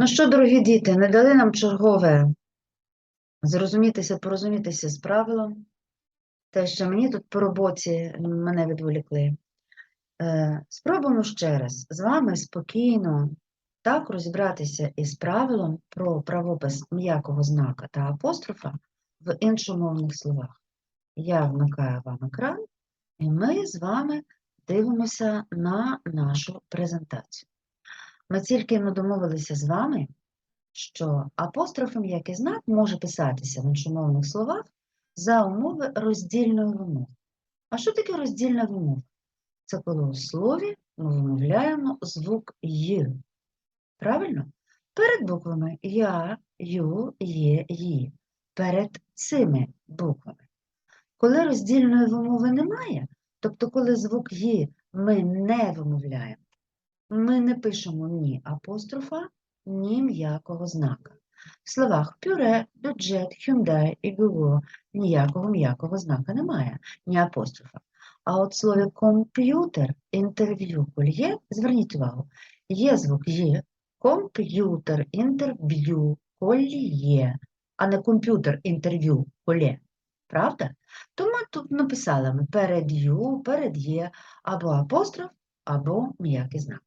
Ну що, дорогі діти, не дали нам чергове зрозумітися, порозумітися з правилом. Те, що мені тут по роботі мене відволікли. Е, Спробуємо ще раз з вами спокійно так розібратися із правилом про правопис м'якого знака та апострофа в іншомовних словах. Я вмикаю вам екран, і ми з вами дивимося на нашу презентацію. Ми тільки но домовилися з вами, що апострофом як і знак може писатися в іншомовних словах за умови роздільної вимови. А що таке роздільна вимова? Це коли у слові ми вимовляємо звук «й». Правильно? Перед буквами Я, Ю, Є, Ї. Перед цими буквами. Коли роздільної вимови немає, тобто коли звук «ї» ми не вимовляємо, ми не пишемо ні апострофа, ні м'якого знака. В словах пюре, бюджет, хюндай і бюро ніякого м'якого знака немає, ні апострофа. А от в слові комп'ютер, інтерв'ю, кольє, зверніть увагу, є звук є, комп'ютер, інтерв'ю, кольє, а не комп'ютер, інтерв'ю, колє. Правда? Тому тут написали ми перед ю, перед є, або апостроф, або м'який знак.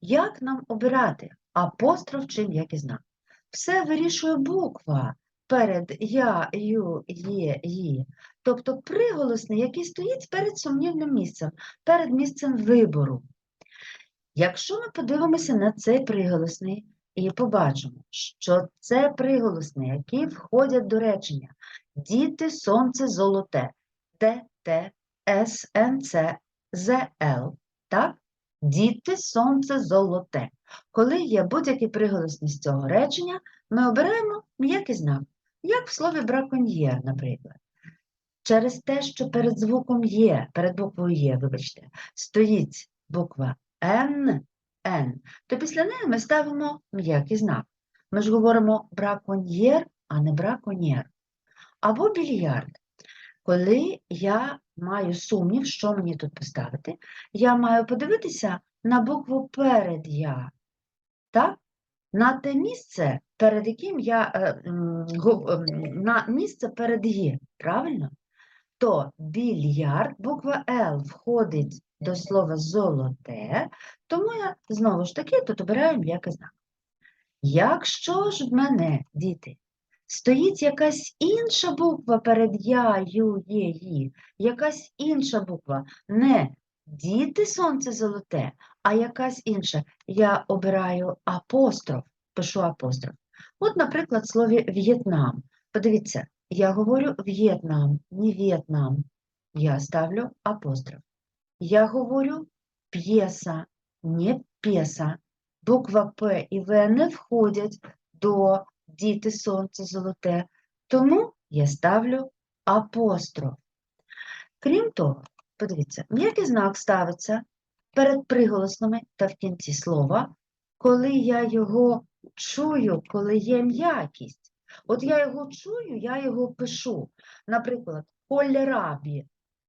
Як нам обирати апостроф чи м'який знак? Все вирішує буква перед я, ю, є, ї. Тобто приголосний, який стоїть перед сумнівним місцем, перед місцем вибору. Якщо ми подивимося на цей приголосний і побачимо, що це приголосний, які входять до речення Діти, сонце, золоте, Т, Т, С, Н, Ц, З, Л, так? Діти, сонце, золоте. Коли є будь-який приголосний з цього речення, ми обираємо м'який знак, як в слові браконьєр, наприклад. Через те, що перед звуком є, перед буквою є, вибачте, стоїть буква Н, Н, то після неї ми ставимо м'який знак. Ми ж говоримо браконьєр, а не браконьєр. Або більярд. Коли я маю сумнів, що мені тут поставити, я маю подивитися на букву перед я, так? на те місце, перед яким я е, ем, на місце перед є, правильно? То більярд, буква Л входить до слова золоте, тому я знову ж таки тут обираю м'який знак. Якщо ж в мене, діти, стоїть якась інша буква перед я, ю, є, ї, якась інша буква, не діти сонце золоте, а якась інша, я обираю апостроф, пишу апостроф. От, наприклад, в слові В'єтнам. Подивіться, я говорю В'єтнам, не В'єтнам. Я ставлю апостроф. Я говорю п'єса, не п'єса. Буква П і В не входять до діти сонце золоте, тому я ставлю апостроф. Крім того, подивіться, м'який знак ставиться перед приголосними та в кінці слова, коли я його чую, коли є м'якість. От я його чую, я його пишу. Наприклад, кольрабі.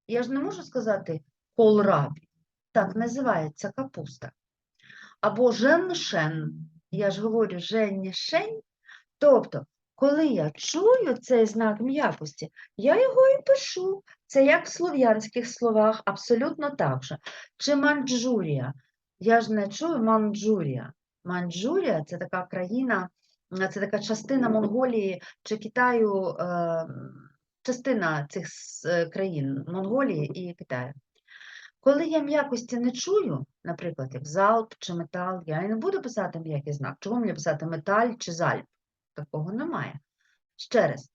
Я ж не можу сказати колрабі. Так називається капуста. Або женшен. Я ж говорю женшень. Тобто, коли я чую цей знак м'якості, я його і пишу. Це як в слов'янських словах, абсолютно так же. Чи Манджурія? Я ж не чую Манджурія. Манджурія це така країна, це така частина Монголії чи Китаю, е, частина цих е, країн Монголії і Китаю. Коли я м'якості не чую, наприклад, як залп чи метал, я і не буду писати м'який знак. Чого мені писати металь чи зальп? Такого немає. Ще раз.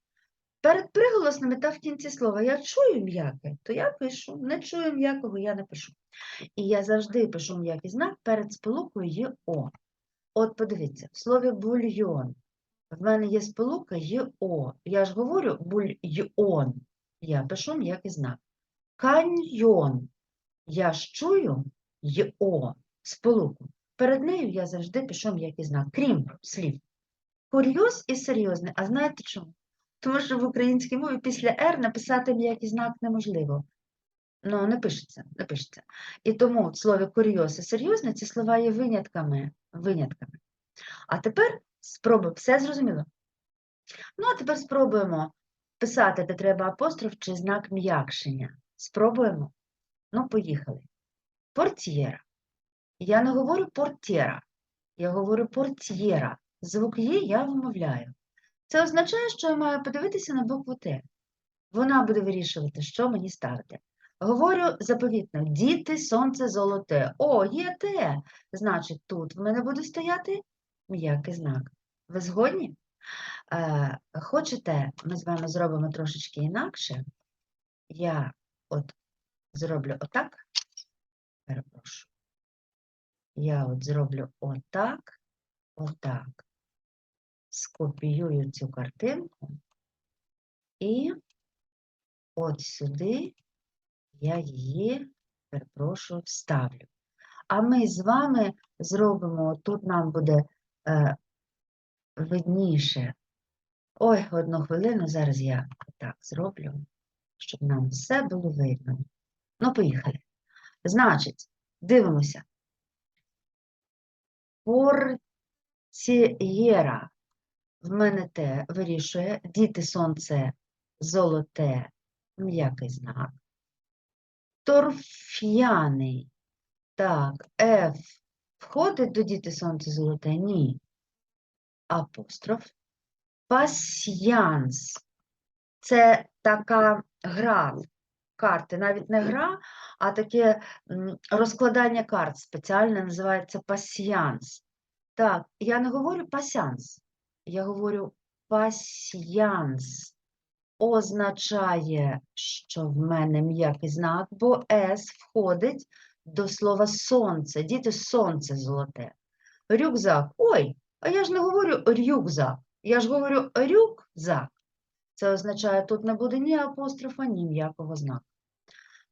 Перед приголосними та в кінці слова я чую м'яке, то я пишу, не чую м'якого, я не пишу. І я завжди пишу м'який знак перед сполукою ЄО. От подивіться, в слові бульйон. В мене є сполука ЄО. Я ж говорю бульйон. Я пишу м'який знак. Каньйон. Я ж чую ЙО, сполуку. Перед нею я завжди пишу м'який знак, крім слів. Курйоз і серйозне. А знаєте чому? Тому що в українській мові після «р» написати м'який знак неможливо. Ну, не пишеться, не пишеться. І тому в слові курйоз і серйозне ці слова є винятками. винятками. А тепер спробуємо, все зрозуміло? Ну, а тепер спробуємо писати, де треба апостроф чи знак м'якшення. Спробуємо? Ну, поїхали. Портьєра. Я не говорю портєра, я говорю портьєра. Звук є, я вимовляю. Це означає, що я маю подивитися на букву Т. Вона буде вирішувати, що мені ставити. Говорю заповітно: діти, сонце, золоте. О, є Т. Значить, тут в мене буде стояти м'який знак. Ви згодні? Е, хочете, ми з вами зробимо трошечки інакше. Я от зроблю отак. Перепрошую. Я от зроблю отак, отак. Скопіюю цю картинку і от сюди я її, перепрошую, вставлю. А ми з вами зробимо, тут нам буде е, видніше. Ой, одну хвилину, зараз я так зроблю, щоб нам все було видно. Ну, поїхали. Значить, дивимося. Портієра. В мене те вирішує. Діти сонце золоте, м'який знак. Торф'яний. Так, F входить до діти сонце золоте? Ні. Апостроф. Пасьянс. Це така гра карти, навіть не гра, а таке розкладання карт спеціальне називається пасьянс. Так, я не говорю пасянс, я говорю пасьянс. Означає, що в мене м'який знак, бо С входить до слова сонце. Діти, сонце золоте. Рюкзак. Ой, а я ж не говорю рюкзак, я ж говорю рюкзак. Це означає, тут не буде ні апострофа, ні м'якого знаку.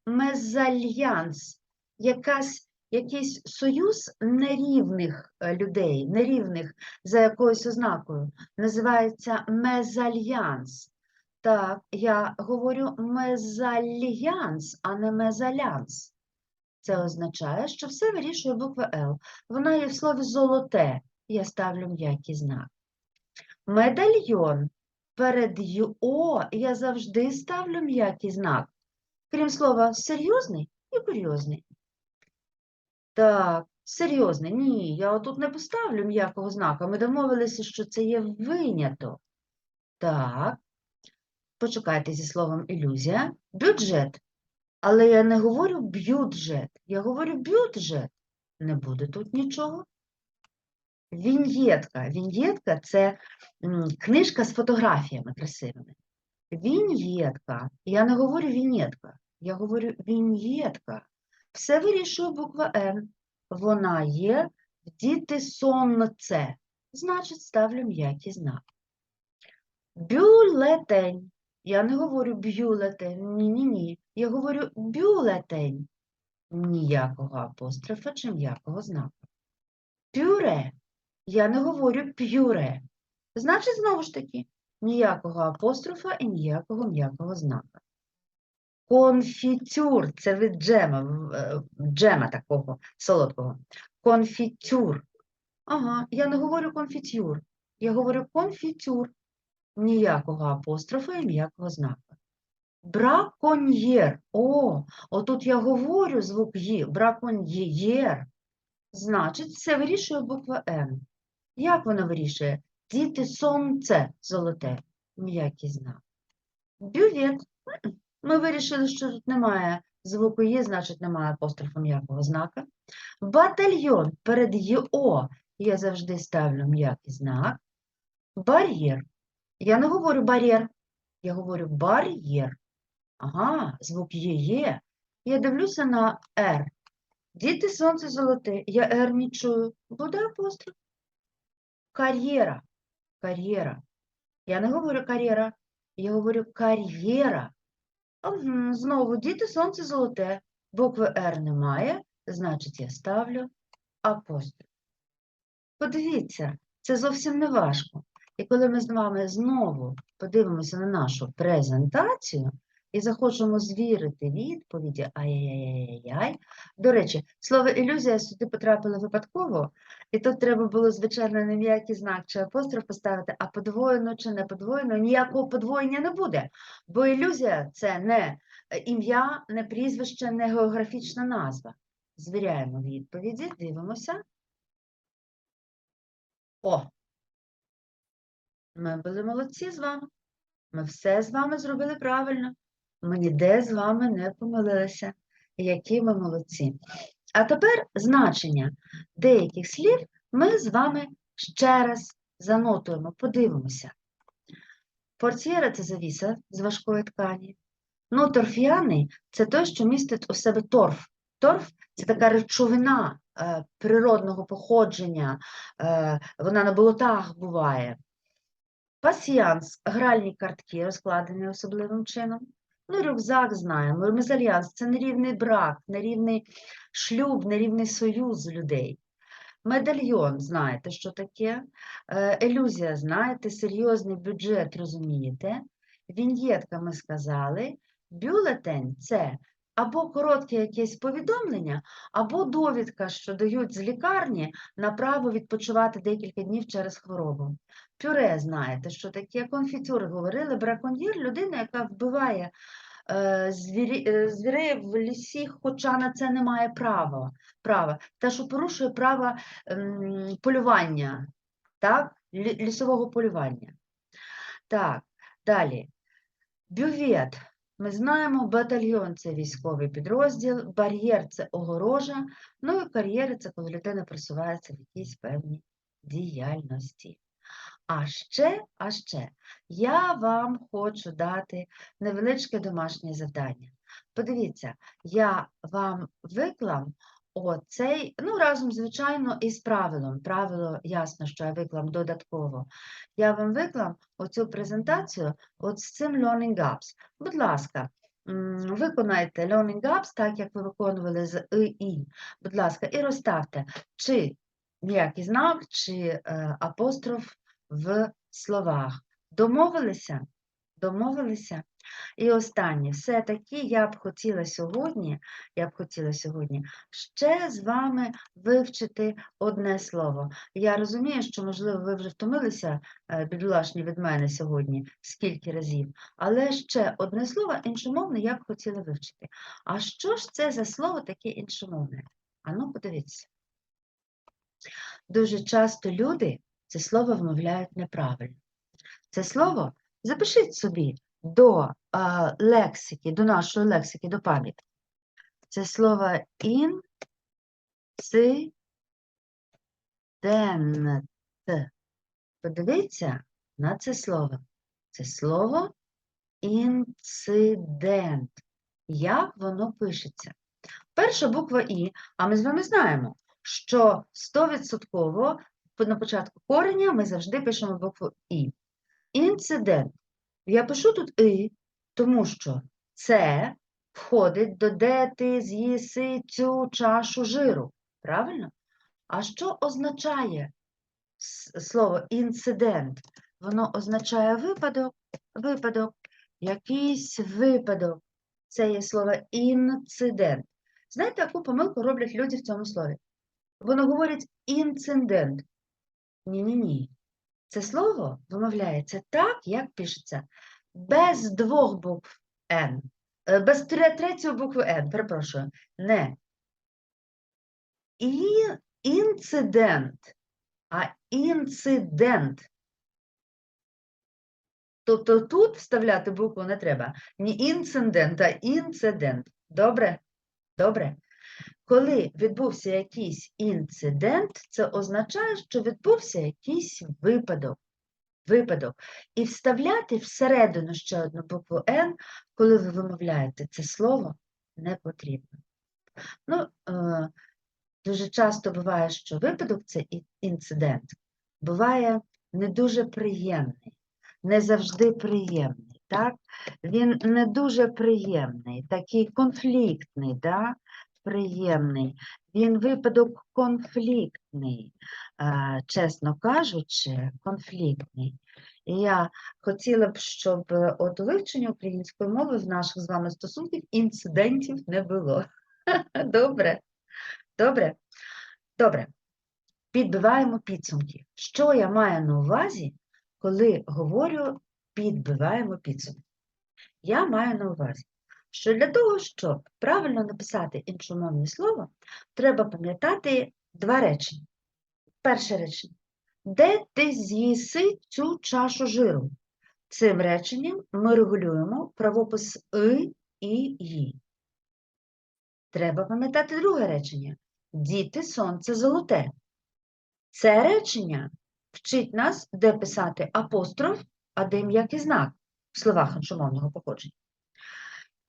Мезальянс якась, якийсь союз нерівних е, людей, нерівних за якоюсь ознакою, називається мезальянс. Так, я говорю мезальянс, а не мезалянс. Це означає, що все вирішує буква Л. Вона є в слові золоте. Я ставлю м'який знак. Медальйон. Перед ЮО я завжди ставлю м'який знак. Крім слова серйозний і курйозний. Так, серйозний. Ні, я отут не поставлю м'якого знака. Ми домовилися, що це є виняток. Так, почекайте зі словом ілюзія. Бюджет. Але я не говорю бюджет, я говорю бюджет. Не буде тут нічого. Віньєтка. Віньєтка – це книжка з фотографіями красивими. Віньєтка. Я не говорю вінєтка, я говорю віньєтка. Все вирішує буква Н. Вона є в діти сонце. Значить, ставлю м'який знак. Бюлетень. Я не говорю бюлетень. Ні-ні-ні. Я говорю бюлетень. Ніякого апострофа чи м'якого знаку. Пюре. Я не говорю п'юре. Значить, знову ж таки, ніякого апострофа і ніякого м'якого знака. Конфітюр це від джема, е, джема такого солодкого. Конфітюр. Ага, я не говорю конфітюр. Я говорю конфітюр. Ніякого апострофа і ніякого знака. Браконьєр. О, отут я говорю звук Є. Браконьєр. Значить, все вирішує буква Н. Як вона вирішує? Діти сонце золоте. М'який знак. Бювет. Ми вирішили, що тут немає звуку Є, значить немає апострофа м'якого знака. Батальйон перед ЄО я завжди ставлю м'який знак. Бар'єр. Я не говорю бар'єр, я говорю бар'єр. Ага, звук є є. Я дивлюся на Р. Діти сонце золоте, я Р не чую. Буде апостроф. Кар'єра. Кар'єра. Я не говорю кар'єра, я говорю кар'єра. Мгм, Знову діти сонце золоте. Букви Р немає, значить я ставлю апостроф. Подивіться, це зовсім не важко. І коли ми з вами знову подивимося на нашу презентацію, і захочемо звірити відповіді, ай-яй-яй-яй. До речі, слово ілюзія сюди потрапило випадково, і тут треба було, звичайно, не м'який знак чи апостроф поставити, а подвоєно чи не подвоєно, ніякого подвоєння не буде. Бо ілюзія це не е, ім'я, не прізвище, не географічна назва. Звіряємо відповіді, дивимося. О! Ми були молодці з вами. Ми все з вами зробили правильно. Ми ніде з вами не помилилися. Які ми молодці. А тепер значення деяких слів ми з вами ще раз занотуємо, подивимося. Портьєра це завіса з важкої ткані. Ну, торф'яний це той, що містить у себе торф. Торф це така речовина е, природного походження, е, вона на болотах буває. Пасіянс гральні картки, розкладені особливим чином. Ну, рюкзак знаємо. Мезальянс це нерівний брак, нерівний шлюб, нерівний союз людей. Медальйон, знаєте, що таке? Елюзія, знаєте, серйозний бюджет, розумієте? Віньєтка ми сказали. Бюлетень це або коротке якесь повідомлення, або довідка, що дають з лікарні на право відпочивати декілька днів через хворобу. Пюре, знаєте, що таке? Конфітюр говорили, браконьєр людина, яка вбиває е, звірі, е, звірей в лісі, хоча на це не має права. права. Та, що порушує право ем, полювання, так? лісового полювання. Так, далі. Бювет. Ми знаємо, батальйон це військовий підрозділ, бар'єр це огорожа, ну і кар'єри це коли людина просувається в якійсь певній діяльності. А ще, а ще, я вам хочу дати невеличке домашнє завдання. Подивіться, я вам виклам оцей, ну, разом, звичайно, із правилом. Правило, ясно, що я виклам додатково. Я вам виклам оцю презентацію от з цим Learning Apps. Будь ласка, виконайте Learning Apps так, як ви виконували з ІІ. Будь ласка, і розставте, чи м'який знак, чи е, апостроф в словах. Домовилися? Домовилися? І останнє, все-таки я б хотіла сьогодні, я б хотіла сьогодні ще з вами вивчити одне слово. Я розумію, що, можливо, ви вже втомилися, е, бідолашні від мене сьогодні, скільки разів, але ще одне слово іншомовне я б хотіла вивчити. А що ж це за слово таке іншомовне? Ану, подивіться. Дуже часто люди це слово вимовляють неправильно. Це слово запишіть собі до а, лексики, до нашої лексики, до пам'ятки. Це слово інцидент. Подивіться на це слово. Це слово інцидент. Як воно пишеться? Перша буква І, а ми з вами знаємо, що 100% на початку кореня ми завжди пишемо букву І. Інцидент. Я пишу тут І, тому що це входить до де ти з'їси цю чашу жиру. Правильно? А що означає слово інцидент? Воно означає випадок, випадок, якийсь випадок. Це є слово інцидент. Знаєте, яку помилку роблять люди в цьому слові? Вони говорять інцидент. Ні-ні-ні. Це слово вимовляється так, як пишеться, без двох букв Н. Е, Без третьої букви Н, перепрошую. Не. І інцидент, а інцидент. Тобто тут вставляти букву не треба. Ні інцидент, а інцидент. Добре? Добре. Коли відбувся якийсь інцидент, це означає, що відбувся якийсь випадок. Випадок. І вставляти всередину ще одну букву Н, коли ви вимовляєте це слово, не потрібно. Ну, е, дуже часто буває, що випадок це інцидент, буває не дуже приємний, не завжди приємний. Так? Він не дуже приємний, такий конфліктний. Да? Неприємний, він випадок конфліктний, е, чесно кажучи, конфліктний. Я хотіла б, щоб е, от у вивченні української мови в наших з вами стосунків інцидентів не було. Добре? Добре? Добре. Підбиваємо підсумки. Що я маю на увазі, коли говорю підбиваємо підсумки? Я маю на увазі, що для того, щоб правильно написати іншомовне слово, треба пам'ятати два речення. Перше речення. Де ти з'їси цю чашу жиру? Цим реченням ми регулюємо правопис «и» і «ї». Треба пам'ятати друге речення. Діти, сонце золоте. Це речення вчить нас, де писати апостроф, а де м'який знак в словах іншомовного походження.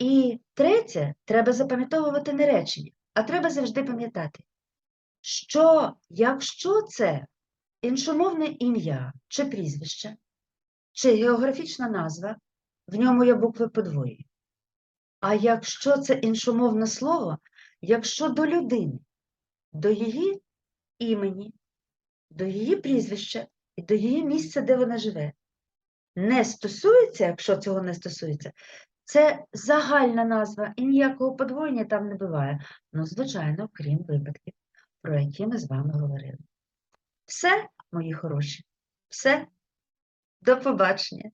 І третє, треба запам'ятовувати не речення, а треба завжди пам'ятати, що якщо це іншомовне ім'я чи прізвище, чи географічна назва, в ньому є букви подвоєні. А якщо це іншомовне слово, якщо до людини, до її імені, до її прізвища і до її місця, де вона живе, не стосується, якщо цього не стосується, це загальна назва і ніякого подвоєння там не буває. Ну, звичайно, крім випадків, про які ми з вами говорили. Все, мої хороші, все. До побачення.